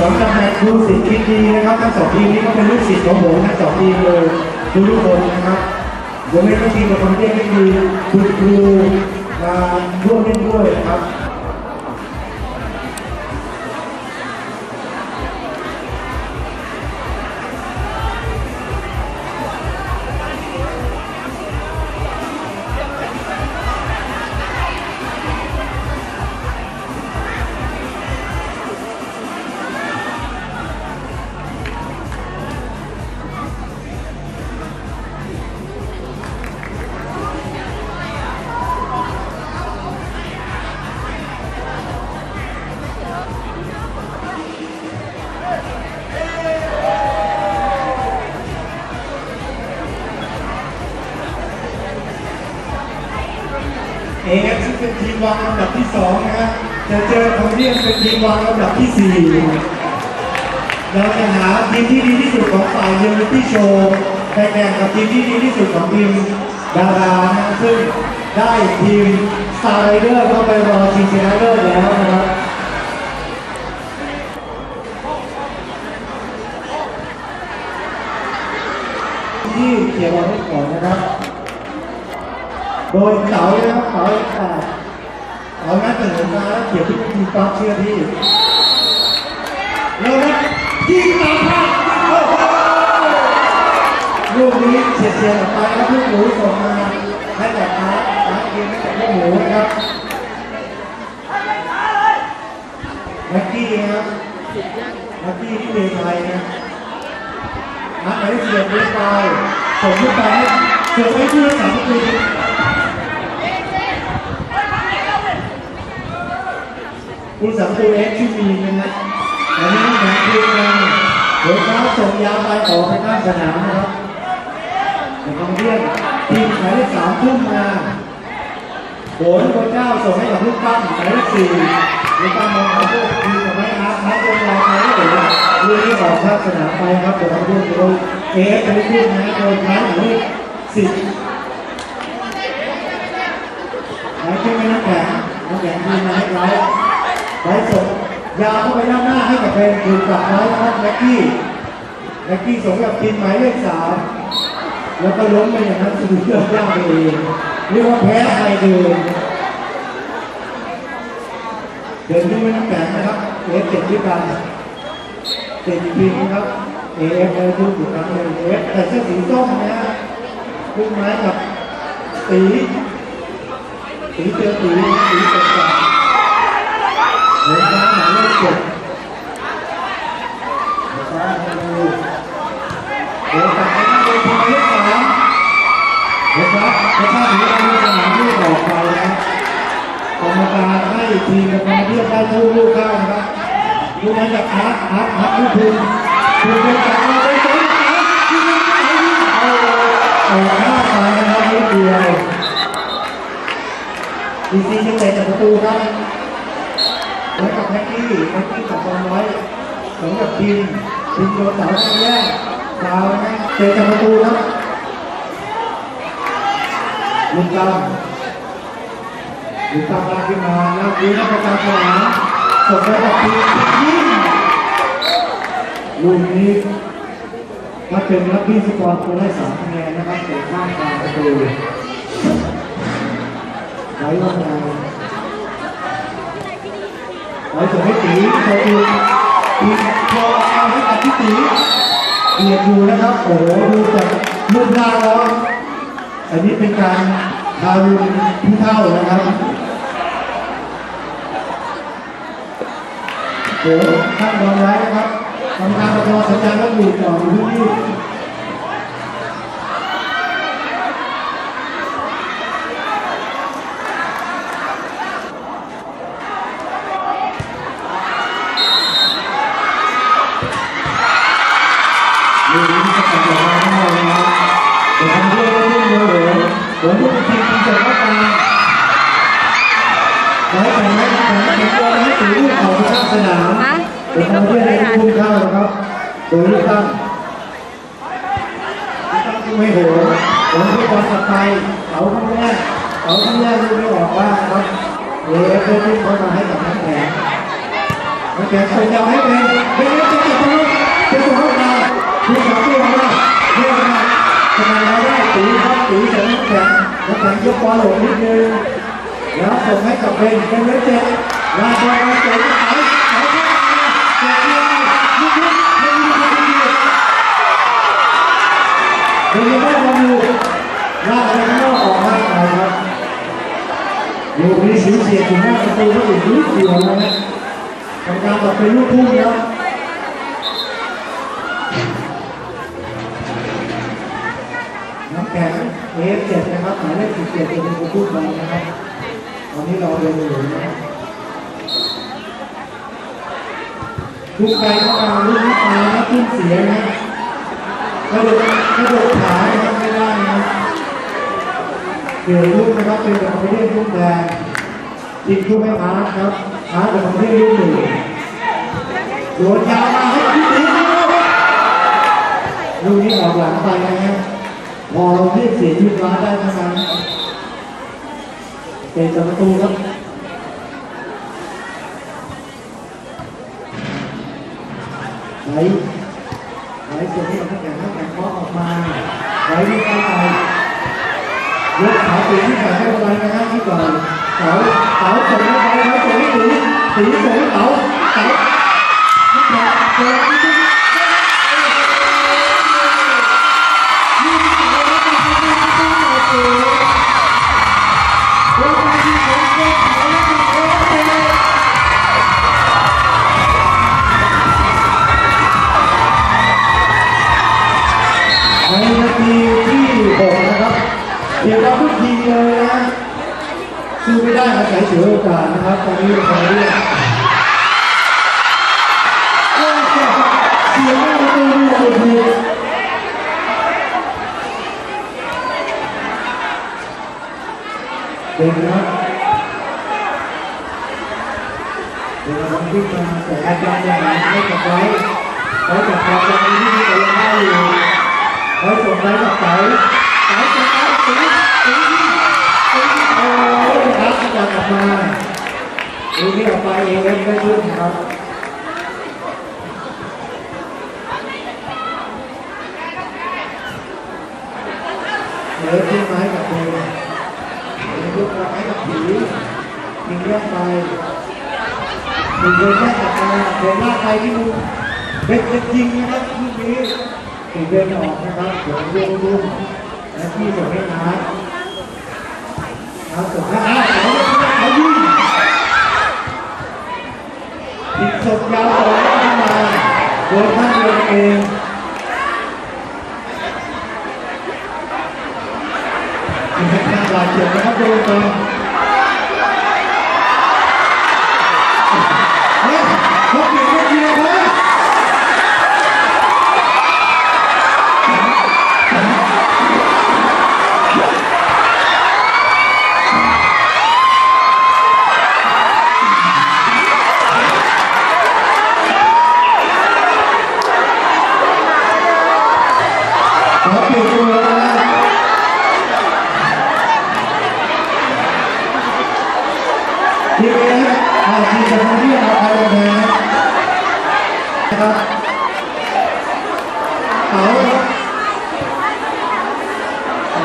สำหรับแมตช์ครูสิทธิ์คิดดีนะครับทั้งสองทีมนี้ก็เป็นลูกศิษย์ของผมทั้งสองทีมเลยทุกทุกๆคนนะครับยกเว้นทีมกับคนเรียกก็คือคุณครูมาร่วมเล่นด้วยครับ วางลำดับที่สองนะฮะจะเจอคอมเดียนเป็นทีมวางลำดับที่สี่เราจะหาทีมที่ดีที่สุดของฝ่ายเยอร์ที่โชว์ไปแข่งกับทีมที่ดีที่สุดของทีมดารานะซึ่งได้ทีมสตาร์ไรเดอร์เข้าไปรอชิงชนะเลิศแล้วนะครับที่เขียนเอาไว้ก่อนนะครับ โดยเสาเนี่ยนะครับเสาแปด เสานั้นตื่นมาเขียนที่ทีมปั๊บเชื่อที่แล้วนะยิงตามพลาดลูกนี้เฉียดเฉียดออกไปแล้วลูกหมูส่งมาให้กับอาร์ตอาร์ตยิงให้กับลูกหมูนะครับแม็กกี้นะครับแม็กกี้ที่เมืองไทยนะนักไหนเสียบด้วยไปส่งขึ้นไปเสือไปที่รักษาประตู ผู้สามตัวเอ็กซ์ที่มีนะฮะอันนี้แข่งทีมกันเดี๋ยวเขาส่งยาวไปต่อไปข้างสนามนะครับแต่กองเรียนทีมหมายเลขสามทุ่มมาโขนพระเจ้าส่งให้กับลูกปั้มหมายเลขสี่ลูกปั้มมองเขาพวกทีมกับไม้อาร์ตนัดจนยาวไปแล้วเดี๋ยวลูกนี้ออกข้างสนามไปครับเดี๋ยวเราดูโดยเอฟไปลูกนะโดยท้ายหมายเลขสิบไหนขึ้นไปน้ำแข็งน้ำแข็งทีมมาให้เรา ไว้ส่งยาวเข้าไปด้านหน้าให้กับเป็นคืนกลับไว้นะครับแม็กกี้แม็กกี้ส่งกับทีมหมายเลขสามแล้วก็ล้มไปอย่างนั้นสุดเลือกย่างไปเองเรียกว่าแพ้ใครเดินเดินขึ้นไปน้ำแข็งนะครับเอฟเจ็ดด้วยกันเจ็ดทีมครับเอฟเลยทุกอยู่ครั้งหนึ่งเอฟแต่เสื้อสีส้มนะฮะลูกไม้กับตีสีเจอสีสีเจ็ดกับเหมือนฟ้าหมายเลขเจ็ดเหมือนฟ้าหมายเลขเดี๋ยวตัดไปหน้าเวทีหมายเลขสามเดี๋ยวครับเดี๋ยวถ้าถึงการสนามที่ออกไปนะกรรมการให้ทีมกับการเทียบได้ทุกลูกเข้านะครับลูกนั้นจากอาร์ตอาร์ตอาร์ตลูกคุณคุณเป็นจากเราไปสองสาคุณเป็นจากเราเอาอกหน้าไปนะครับนิดเดียวดีซีจะเตะจากประตูครับไว้วกับแม็กกี้แม็กกี้จับบอลไว้สำหรับทีมทีมโดนเสาแรกแรกดาวนะเตะจากประตูครับ ลุงกำลุงกำลากขึ้นมาแล้วดีนะประการสนาส่งไปกับทีมยิงลูกนี้ถ้าเป็นลักบี้สปอร์ตควรได้สามคะแนนนะครับเตะข้ามกลางประตูไหลลงมาไหลส่งให้ตีโชว์อีกอีกพอเอาให้กับพี่ตีเบียดอยู่นะครับโอ้โหดูจากรูปร่าแล้ว อันนี้เป็นการทารุณผู้เท่านะครับโอ้โหท่านรองไว้นะครับทำการประชาสัญญาณแล้วหยุดก่อนอยู่ที่ ฮะเดี๋ยวทำเรื่องให้ลูกเข้านะครับโดยลูกตั้งตั้งที่ไม่โหดหลังที่บอลตัดไปเขาข้างแรกเขาข้างแรกลูกไม่ออกว่าครับเอ๋เพื่อนที่เขามาให้กับนักแข่งน้ำแข็งส่งยาวให้เป็นเป็นเล็กจะจับตัวจะส่งเข้ามาผู้สาวตัวมาเรียกมาทำไมเราได้ตีครับตีใส่น้ำแข็งน้ำแข็งยกบอลหลงนิดนึงแล้วส่งให้กับเป็นเป็นเล็กเจ็ดลาบอลมาเตะ กนี้สิวเสียดถึงห้าประตูก็ถึงนิดเดียวนะฮะกรรมการบอกเป็นลูกพุ่งแล้วน้ำแข็งเอฟเจ็ดนะครับหมายเลขสิบเจ็ดเป็นผู้พูดมานะครับตอนนี้เราเรียนอยู่นะครับทุกใครเข้ามาลูกนี้มาแล้วขึ้นเสียนะกระโดดกระโดดขาไม่ได้นะเกี่ยวลูกนะครับเป็นแบบไม่ได้ลูกแดง ยิงลูกไม่พาร์ทครับพาร์ทแบบไม่ได้ลูกหนึ่งโดนยาวมาให้ที่นี้ลูกนี้ออกหลังไปนะฮะพอเราเรียกเสียยืดร้านได้เท่านั้นเป็นประตูครับไหลไหลสียงที่เราแข่งแข่งเคาะออกมาไหลที่ใกล้ไปยกขาตีที่ขนให้ไปนะครับที่ก่อน เสาเสาสงให้ไปครับส่งให้ตีตีสงเสาเสา เสียโอกาสนะครับตอนนี้เราเรียกโอ้ยเสียหน้าประตูดูหมดเลยเป็นนะครับเป็นนะครับที่มาแต่อาจารย์ยังไม่จับไว้ไว้จับความจำที่นี่ก็ยังได้อยู่ไว้ส่งไว้กับเสาเสาส่งไว้ตีตีตี ครับจะกมาดูนี่ออกไปเองไม่ขึ้นครับเหลือที่ไม้กับเพลเหลือยกไม้กับผีทิ้งแยกไปถึงเดินแยกกลับมาเดินลาไปที่มุมเป็นเป็นจริงนะครับลูกนี้ถึงเดินออกนะครับเดี๋ยวเรียกรุ่นและที่ส่งให้น้าน้าส่งให้อ้ายิง ติดศพยาวต่อเข้ามาโดนท่านเดินเองเป็นแค่ลายเขียนนะครับทุกคน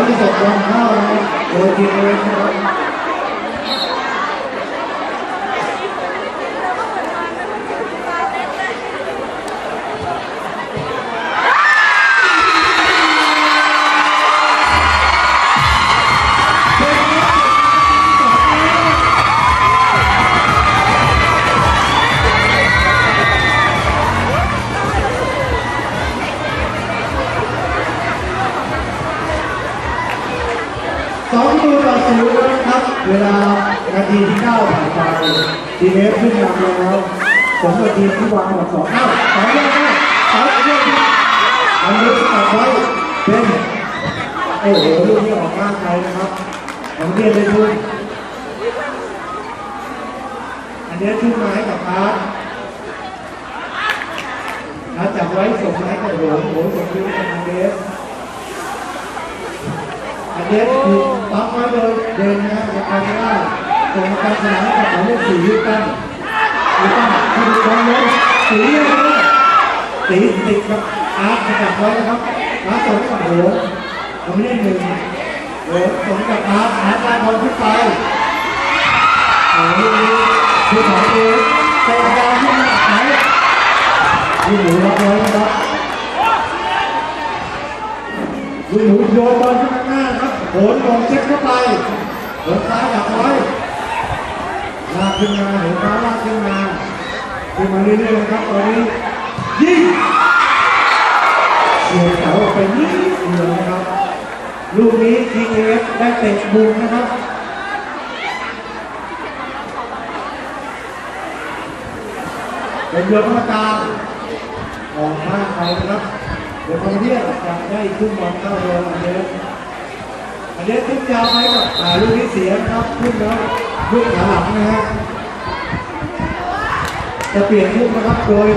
เขาจะต เวลานาทีที่เก้าผ่านไปทีเอฟขึ้นนำแล้วสมกับทีมที่วางหมดสองเอ้าสองยังได้สองเดียวอันนี้ตัดไว้เป็นโอ้โหลูกนี้ออกข้างไกลนะครับของเรียนเลยคุณอันนี้ขึ้นมาให้กับพาร์ทนะจับไว้ส่งให้กับโหงโหงส่งคืนให้กับอันเดส อันนี้ถูกปั๊มไว้โดยเดินนะครับจากการไม่ได้ส่งการสนามให้กับหมายเลขสี่ยุตั้งยุตั้งที่ดูบอลสีเลยสีติดกับอาร์ตสกัดไว้นะครับอาร์ตส่งห้กับโหทำไม่ได้หนึ่งโหส่งให้กับอาร์ตอาร์ตได้บอลขึ้นไปโอ้ยคือสองเองเตะยาวขึ้นมาไหนลูกหมูรับไว้นะครับลูกหมูโยนบอลขึ้น โหนลงเช็คเข้าไปโหนซ้ายดักไว้ลากขึ้นมาเห็นฟ้าลากขึ้นมาขึ้นมาเรื่อยๆนะครับตอนนี้ยิงเสียเสาออกไปนิดเดียวนะครับลูกนี้ทีเอฟได้เตะมุมนะครับเป็นเรือพระการออกมาไปนะครับเดี๋ยวคอมเดียจะได้ขึ้นบอลเข้าเรืออันเดส อันเดสขึ้นยาวไปกับลูกนี้เสียครับขึ้นแล้วลูกขาหลังนะฮะจะเปลี่ยนรุ่นะครับโดย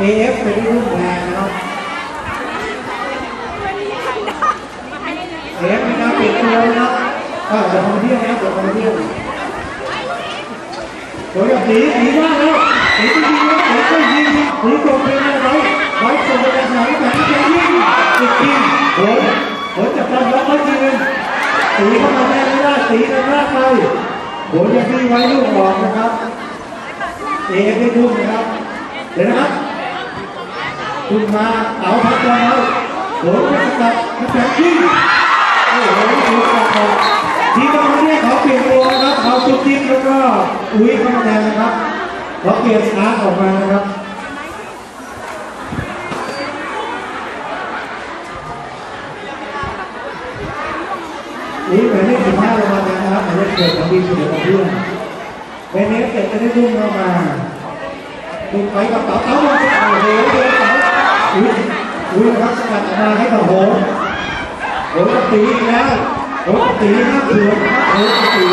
AF เป็นรุ่นแรงนะครับ AF มีการเปลี่ยนตัวนะครับก็จะมาเที่ยวนะครับจะมาเที่ยวโดยกับสีสีมากแล้วสีจริงๆแล้วสีก็ยิงสีตรงเป็นอะไรไว้ส่งไปยังไหนแต่ที่จะยิงติดทีมโหนโหจับบอลล็อกไว้ทีนึง สีเข้ามาแม่ไม่ได้สีกันมากไปโหนยังมีไว้ลูกออกนะครับ เอฟได้ทุ่มนะครับเดี๋ยวนะครับทุ่มมาเต๋าพัดบอลแล้วโหนไปสกัดกระแสยิงโอ้โหถูกกัดออกทีมบอลเนี่ยเขาเปลี่ยนตัวนะครับเอาจุดจิ๊บแล้วก็อุ้ยเข้ามาแทนนะครับเขาเปลี่ยนอาร์ออกมานะครับ อุ้ยหมายเลขสิบห้าลงมาแล้วนะครับหมายเลขเจ็ดของทีมเสือของเพื่อนเบนเนสเก็บจะได้รุ่งเข้ามาดุไปกับเต๋าเต๋ามาโอ้โหเดินเต๋าอุ้ยอุ้ยนะครับสกัดออกมาให้กับโหโหตีอีกแล้วโหตีห้าเผือนะโหตี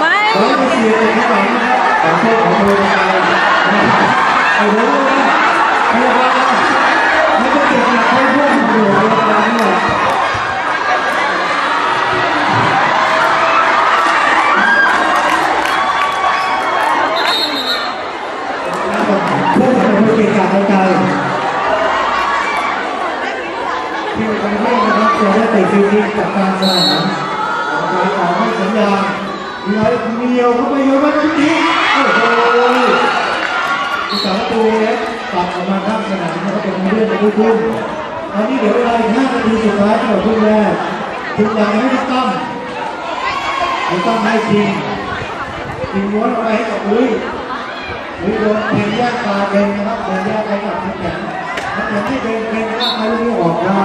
ไม่โหนเสียเลยที่สองนะครับขอโทษของโหนไปไอ้โหนนะพยาบาลไม่ต้เจ็บหนักให้พวกโหนพย วกเราเป็นกียรติการใจที่ประเทศนะครับจะได้ติดฟิลิปกับการสนามการออให้สัญญาณเหนียเหนียวเข้าไปโยนมาชุดนี้โอ้โหอุตสาหตัวเล็กปัดออกมาข้างสนามนะครับเป็นเรื่องในทุกทุ่มตอนนี้เดี๋ยวเวลาอีก5นาทีสุดท้ายของทุ่แรกทุกอย่างให้ตั้มไม่ต้องให้ทีมทีมม้วนเอาไปให้กับอุ้ย หรือโดนแทงแยกตาเป็นนะครับแทงแยกไปกับน้ำแข็งน้ำแข็งที่เป็นเป็นร่างกายลูกนี้ออกได้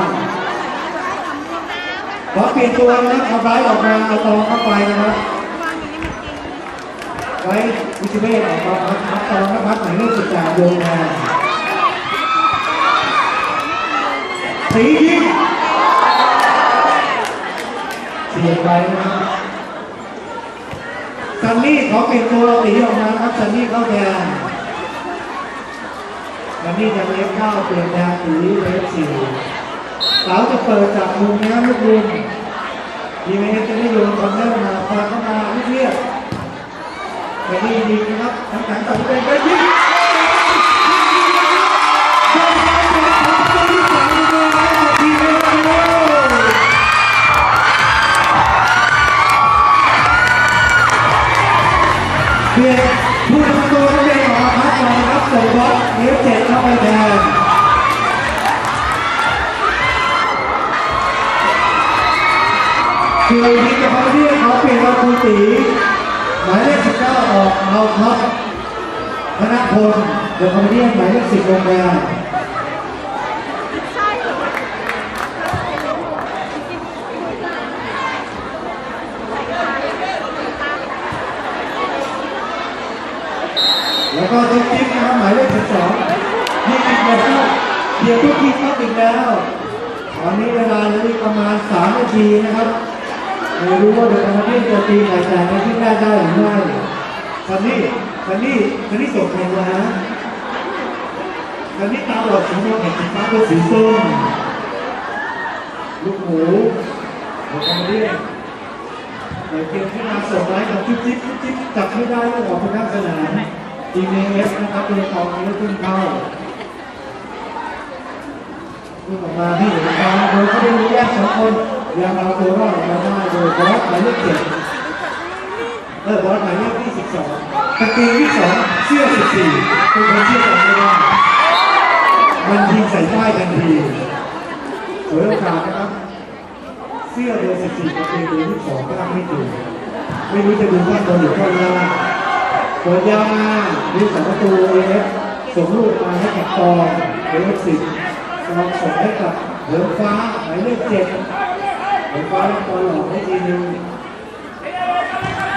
ขอเปลี่ยนตัวนะครับเอาไว้ออกมาเอาตองเข้าไปนะครับไว้วิชิเมฆออกมาพักตองนะครับหมายเลขสิบแปดโยงมาสียิงเสียไปนะครับ ซันนี่ขอเปลี่ยนตัวตีออกมาครับซันนี่เข้าแดนซันนี่จะเลฟเข้าเปลี่ยนแดนตีเลฟสี่สาวจะเปิดจากมุมนะลูกมุมดีเมสจะได้โยนคอนเนอร์มาพาเข้ามาเรียบๆแต่นี่ดีนะครับทั้งแข็งตัดเป็นไปยิง พลเดี๋ยวเขาเรียกหมายเลขสิบลงมาแล้วก็ตัวจิ๊บนะครับหมายเลขสิบสองยิงอีกแล้วเดี๋ยวทุกทีมเข้าอีกแล้วตอนนี้เวลาเหลืออีกประมาณ3นาทีนะครับไม่รู้ว่าเดี๋ยวมาที่จะตีไข่แตกในที่แรกได้หรือไม่ตอนนี้ ตอนนี้ตอนนี้ส่งใครมาฮะตอนนี้ตาบอดสีม่วงเห็นสีฟ้าเป็นสีส้มลูกหมูเดี๋ยวมาเรียกเดี๋ยวเกมที่มาส่งไว้กับจิ๊บจิ๊บจิ๊บจิ๊บจับไม่ได้ก็ออกไปข้างสนามทีมเอฟนะครับตัวทองนี้ขึ้นเข้าขึ้นออกมาที่เห็นือกาโดยเขาได้รู้แยกสองคนยังเอาตัวรอดออกมาได้โดยบอสหมายเลขเจ็ด เออบอสหมายเลขที่สิบสองกางเกงที่สองเสื้อสิบสี่เป็นคนเชื่อใจไม่ได้มันยิงใส่ป้ายทันทีสวยโอกาสนะครับ เสื้อเบอร์สิบสี่กางเกงเบอร์ที่สองก็รับไม่ถูกไม่รู้จะดูว่าตัวหรือตัวล่างเปิดยามาดูสองประตูเอฟส่งลูกมาให้กับตองเอฟสิบตองส่งให้กับเหิมฟ้าหมายเลขเจ็ดเหิมฟ้าเล่นบอลหลอกให้ทีนึง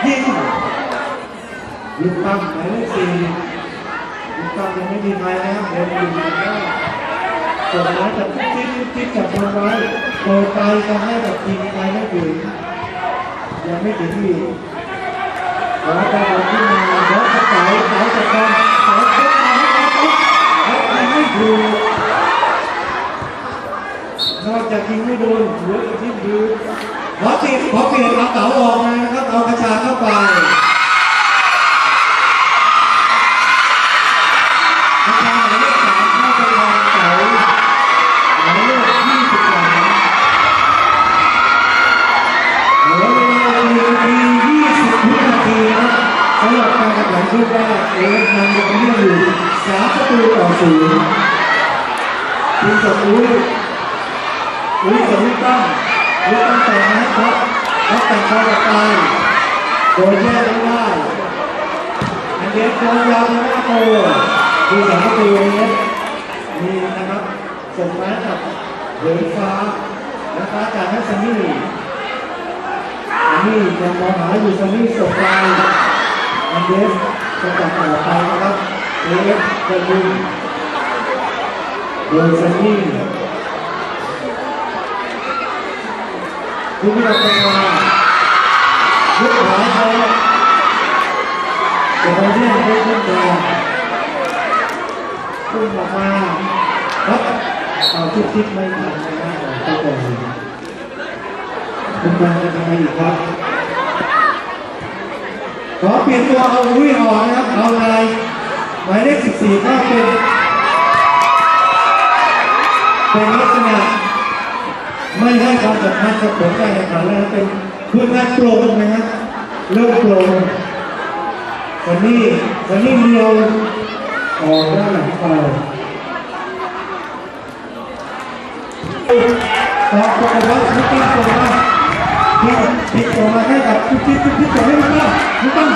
ยิงลูกตั้มหมายเลขสี่ลูกตั้มยังไม่มีใครแล้วเดี๋ยวอยู่แล้วส่งมาจากจิ๊บจิ๊บจากบอลไว้เปิดไปจะให้กับทีมไปไม่ถึงยังไม่ถึงที่แล้วก็เอาขึ้นมาแล้วก็สายสายจากการสายเข้ามาให้เขาแล้วยิงไม่ถูกนอกจากยิงไม่โดนหัวอีกที่ดู ขอติดขอเปลี่ยนเอาเต๋าออกมานะครับเอากระชาเข้าไปกระชาหมายเลขสามเข้าไปวางเต๋าหมายเลขยี่สิบสามเหลือเวลาหนึ่งนาทียี่สิบวินาทีนะครับสำหรับการแข่งขันชุดแรกเอฟนำอยู่ที่อยู่สามประตูต่อศูนย์ทีมสดอุ้ยอุ้ยสมิตั้ งอุ้ยตั้งแต่นะครับแล้วแต่งเข้าไปโดยแยกไม่ได้อันเดฟโดนยาวหน้าโตดูสามประตูเอฟมีนะครับส่งมากับเหลือฟ้าและฟ้าจากให้ซันนี่อันนี้ยังมองหาอยู่ซันนี่ส่งไปอันเดสจะจับต่อไปนะครับเอฟจะดึงโดยซันนี่ คุณพิรพันธ์ยุคหายไปแต่ตอนนี้ได้ขึ้นมาขึ้นออกมาครับเอาทุกทิศไม่ทันนะครับตะโกนคุณมาจะทำไมอีกครับขอเปลี่ยนตัวเอาอุ้ยออกนะครับเอาอะไรหมายเลข14ก็เป็นเป็นลักษณะ ไม่ให้ความสำคัญกับผลการแข่งขันแล้วนะเป็นเพื่อการโปร่งนะครับเริ่มโปร่งวันนี้วันนี้เดียวออกด้านหลังไปต่อไปแล้วทุกทีตัวมาที่ติดต่อมาให้กับทุกทิศทุกทิศต่อให้ทุกท่านทุกท่าน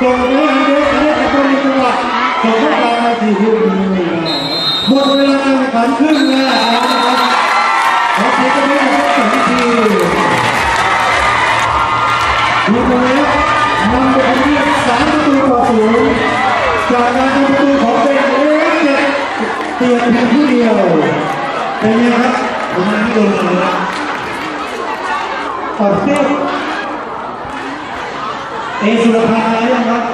ส่งไปให้เด็กเด็กจะต้องมีจังหวะส่งเข้าไปมาสี่ลูกนี้หมดเวลาการแข่งขันครึ่งแล้ว ขอเสียงปรบมือให้กับสองทีมทีมโมเอฟนำไปที่สามประตูต่อศูนย์จากการทำประตูของเป็นเอฟเจ็ดเตียนเพียงผู้เดียวเป็นไงครับผมมาที่โดนนะขอเสียงเอสุรพายังครับ